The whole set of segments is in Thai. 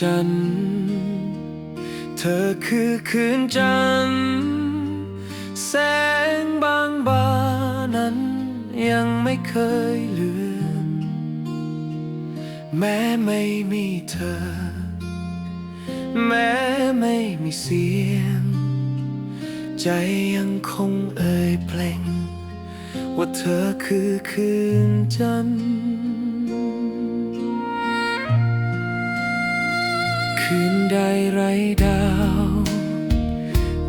จันทร์เธอคือคืนจันทร์แสงบางบานนั้นยังไม่เคยเลือนแม้ไม่มีเธอ แม้ไม่มีเสียง ใจยังคงเอ่ยเพลง ว่าเธอคือคืนจันทร์ คืนใดไรดาว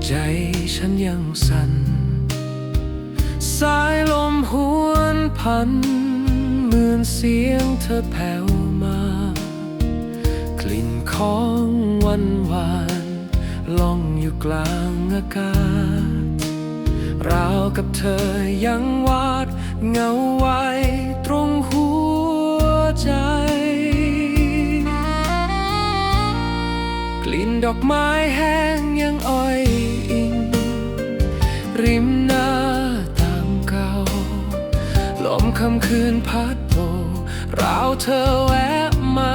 ใจฉันยังสั่น สายลมหวนพันเหมือนเสียงเธอแผ่วมา กลิ่นของวันวานล่องอยู่กลางอากาศราวกับเธอยังวาดเงาไว้ กลิ่นดอกไม้แห้งยังอ้อยอิง ริมหน้าตามเก่าลมคำคืนพัดโบราวเธอแวะมา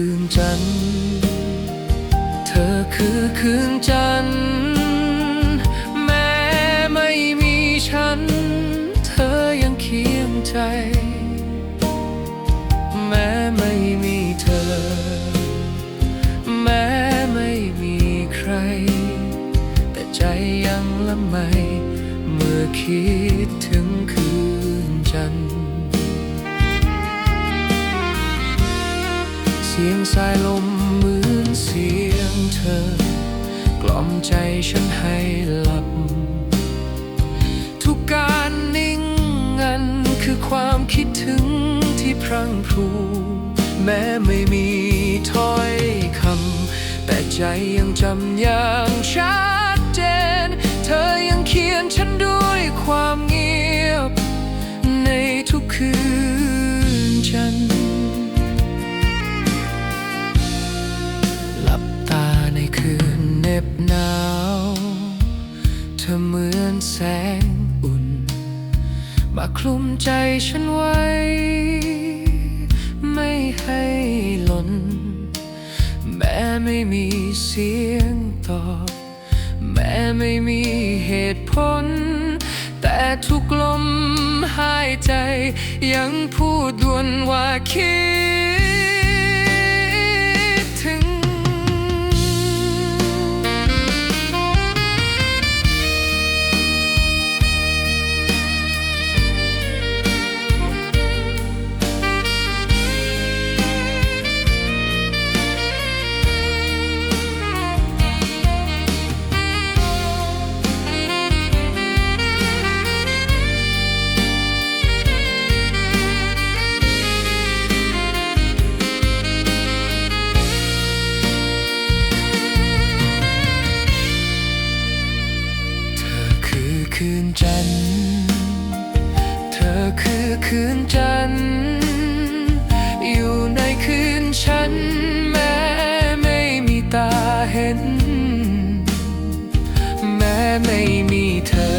คืนจันทร์ เธอคือคืนจันทร์ แม้ไม่มีฉัน เธอยังเคียงใจ แม้ไม่มีเธอ แม้ไม่มีใคร แต่ใจยังละไม เมื่อคิดถึงคืนจันทร์ สียงสายลมเหมือนเสียงเธอ กล่อมใจฉันให้หลับ ทุกการนิ่งงันคือความคิดถึงที่พรั่งพรู แม้ไม่มีถ้อยคำ แต่ใจยังจำอย่างชัดเจน เธอยังเขียนฉันด้วยความเงียบ ในทุกคืนจัน ธอเหมือนแสงอุ่น มาคลุมใจฉันไว้ ไม่ให้หล่น แม้ไม่มีเสียงตอบ แม้ไม่มีเหตุผล แต่ทุกลมหายใจยังพูดดวนว่าคิด ธอคือคืนจันทร์อยู่ในคืนฉัน แม้ไม่มีตาเห็น แม้ไม่มีเธอ